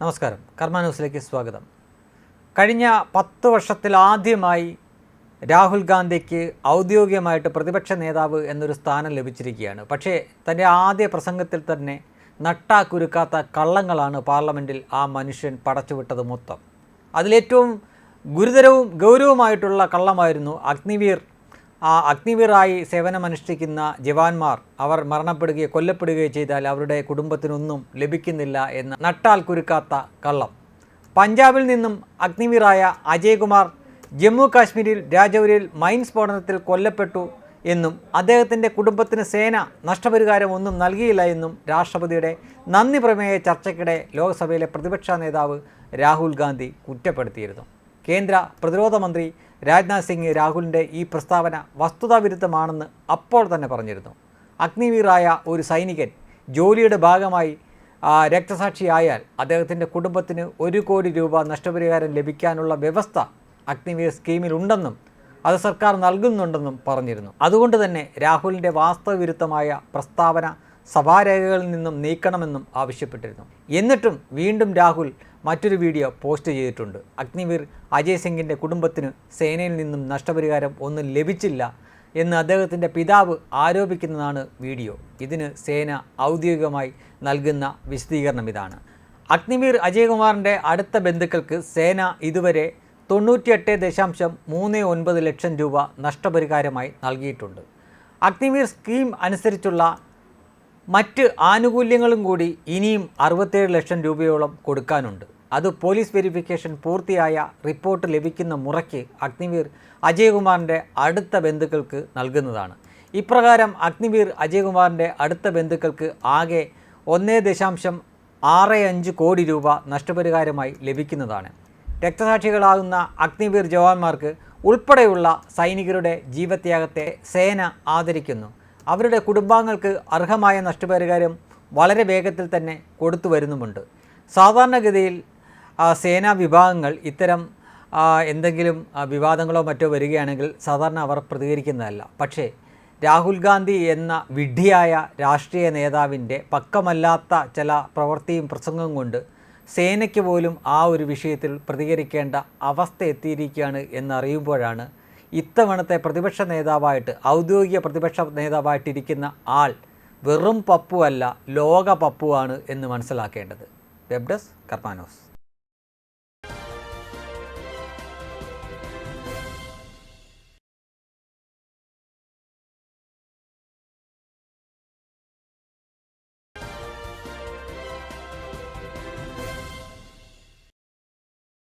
നമസ്കാരം. കർമ്മ ന്യൂസിലേക്ക് സ്വാഗതം. കഴിഞ്ഞ പത്ത് വർഷത്തിൽ ആദ്യമായി രാഹുൽ ഗാന്ധിക്ക് ഔദ്യോഗികമായിട്ട് പ്രതിപക്ഷ നേതാവ് എന്നൊരു സ്ഥാനം ലഭിച്ചിരിക്കുകയാണ്. പക്ഷേ തന്റെ ആദ്യ പ്രസംഗത്തിൽ തന്നെ നട്ടാക്കുരുക്കാത്ത കള്ളങ്ങളാണ് പാർലമെന്റിൽ ആ മനുഷ്യൻ പടച്ചുവിട്ടത് മൊത്തം. അതിലേറ്റവും ഗുരുതരവും ഗൗരവമായിട്ടുള്ള കള്ളമായിരുന്നു അഗ്നിവീർ ആ അഗ്നിവീറായി സേവനമനുഷ്ഠിക്കുന്ന ജവാന്മാർ അവർ മരണപ്പെടുകയോ കൊല്ലപ്പെടുകയോ ചെയ്താൽ അവരുടെ കുടുംബത്തിനൊന്നും ലഭിക്കുന്നില്ല എന്ന് നട്ടാൽ കുരുക്കാത്ത കള്ളം. പഞ്ചാബിൽ നിന്നും അഗ്നിവീറായ അജയ്കുമാർ ജമ്മു കാശ്മീരിൽ രാജൌരിയിൽ മൈൻ സ്ഫോടനത്തിൽ കൊല്ലപ്പെട്ടു എന്നും അദ്ദേഹത്തിന്റെ കുടുംബത്തിന് സേന നഷ്ടപരിഹാരം ഒന്നും നൽകിയില്ല എന്നും രാഷ്ട്രപതിയുടെ നന്ദി പ്രമേയ ചർച്ചയ്ക്കിടെ ലോക്സഭയിലെ പ്രതിപക്ഷ നേതാവ് രാഹുൽ ഗാന്ധി കുറ്റപ്പെടുത്തിയിരുന്നു. കേന്ദ്ര പ്രതിരോധ മന്ത്രി രാജ്നാഥ് സിംഗ് രാഹുലിന്റെ ഈ പ്രസ്താവന വസ്തുതാവിരുദ്ധമാണെന്ന് അപ്പോൾ തന്നെ പറഞ്ഞിരുന്നു. അഗ്നിവീറായ ഒരു സൈനികൻ ജോലിയുടെ ഭാഗമായി രക്തസാക്ഷിയായാൽ അദ്ദേഹത്തിന്റെ കുടുംബത്തിന് ഒരു കോടി രൂപ നഷ്ടപരിഹാരം ലഭിക്കാനുള്ള വ്യവസ്ഥ അഗ്നിവീർ സ്കീമിലുണ്ടെന്നും അത് സർക്കാർ നൽകുന്നുണ്ടെന്നും പറഞ്ഞിരുന്നു. അതുകൊണ്ട് തന്നെ രാഹുലിന്റെ വാസ്തവവിരുദ്ധമായ പ്രസ്താവന സഭാരേഖകളിൽ നിന്നും നീക്കണമെന്നും ആവശ്യപ്പെട്ടിരുന്നു. എന്നിട്ടും വീണ്ടും രാഹുൽ മറ്റൊരു വീഡിയോ പോസ്റ്റ് ചെയ്തിട്ടുണ്ട്. അഗ്നിവീർ അജയ് സിംഗിന്റെ കുടുംബത്തിന് സേനയിൽ നിന്നും നഷ്ടപരിഹാരം ഒന്നും ലഭിച്ചില്ല എന്ന് അദ്ദേഹത്തിന്റെ പിതാവ് ആരോപിക്കുന്നതാണ് വീഡിയോ. ഇതിന് സേന ഔദ്യോഗികമായി നൽകുന്ന വിശദീകരണം ഇതാണ്. അഗ്നിവീർ അജയ്കുമാറിന്റെ അടുത്ത ബന്ധുക്കൾക്ക് സേന ഇതുവരെ തൊണ്ണൂറ്റിയെട്ട് ദശാംശം മൂന്ന് ഒൻപത് ലക്ഷം രൂപ നഷ്ടപരിഹാരമായി നൽകിയിട്ടുണ്ട്. അഗ്നിവീർ സ്കീം അനുസരിച്ചുള്ള മറ്റ് ആനുകൂല്യങ്ങളും കൂടി ഇനിയും അറുപത്തേഴ് ലക്ഷം രൂപയോളം കൊടുക്കാനുണ്ട്. അത് പോലീസ് വെരിഫിക്കേഷൻ പൂർത്തിയായ റിപ്പോർട്ട് ലഭിക്കുന്ന മുറയ്ക്ക് അഗ്നിവീർ അജയകുമാറിന്റെ അടുത്ത ബന്ധുക്കൾക്ക് നൽകുന്നതാണ്. ഇപ്രകാരം അഗ്നിവീർ അജയകുമാറിന്റെ അടുത്ത ബന്ധുക്കൾക്ക് ആകെ ഒന്നേ ദശാംശം ആറ് അഞ്ച് കോടി രൂപ നഷ്ടപരിഹാരമായി ലഭിക്കുന്നതാണ്. രക്തസാക്ഷികളാകുന്ന അഗ്നിവീർ ജവാന്മാർക്ക് ഉൾപ്പെടെയുള്ള സൈനികരുടെ ജീവത്യാഗത്തെ സേന ആദരിക്കുന്നു. അവരുടെ കുടുംബാംഗങ്ങൾക്ക് അർഹമായ നഷ്ടപരിഹാരം വളരെ വേഗത്തിൽ തന്നെ കൊടുത്തു വരുന്നുമുണ്ട്. സാധാരണഗതിയിൽ സേനാ വിഭാഗങ്ങൾ ഇത്തരം എന്തെങ്കിലും വിവാദങ്ങളോ മറ്റോ വരികയാണെങ്കിൽ സാധാരണ അവർ പ്രതികരിക്കുന്നതല്ല. പക്ഷേ രാഹുൽ ഗാന്ധി എന്ന വിഡ്ഢിയായ രാഷ്ട്രീയ നേതാവിന്റെ പക്കമല്ലാത്ത ചില പ്രവൃത്തിയും പ്രസംഗവും കൊണ്ട് സേനയ്ക്ക് പോലും ആ ഒരു വിഷയത്തിൽ പ്രതികരിക്കേണ്ട അവസ്ഥ എത്തിയിരിക്കുകയാണ് എന്നറിയുമ്പോഴാണ് ഇത്തവണത്തെ പ്രതിപക്ഷ നേതാവായിട്ട് ഔദ്യോഗിക പ്രതിപക്ഷ നേതാവായിട്ടിരിക്കുന്ന ആൾ വെറും പപ്പുവല്ല ലോക പപ്പുവാണ് എന്ന് മനസ്സിലാക്കേണ്ടത്. വെബ്ഡസ് കർമാനോസ്.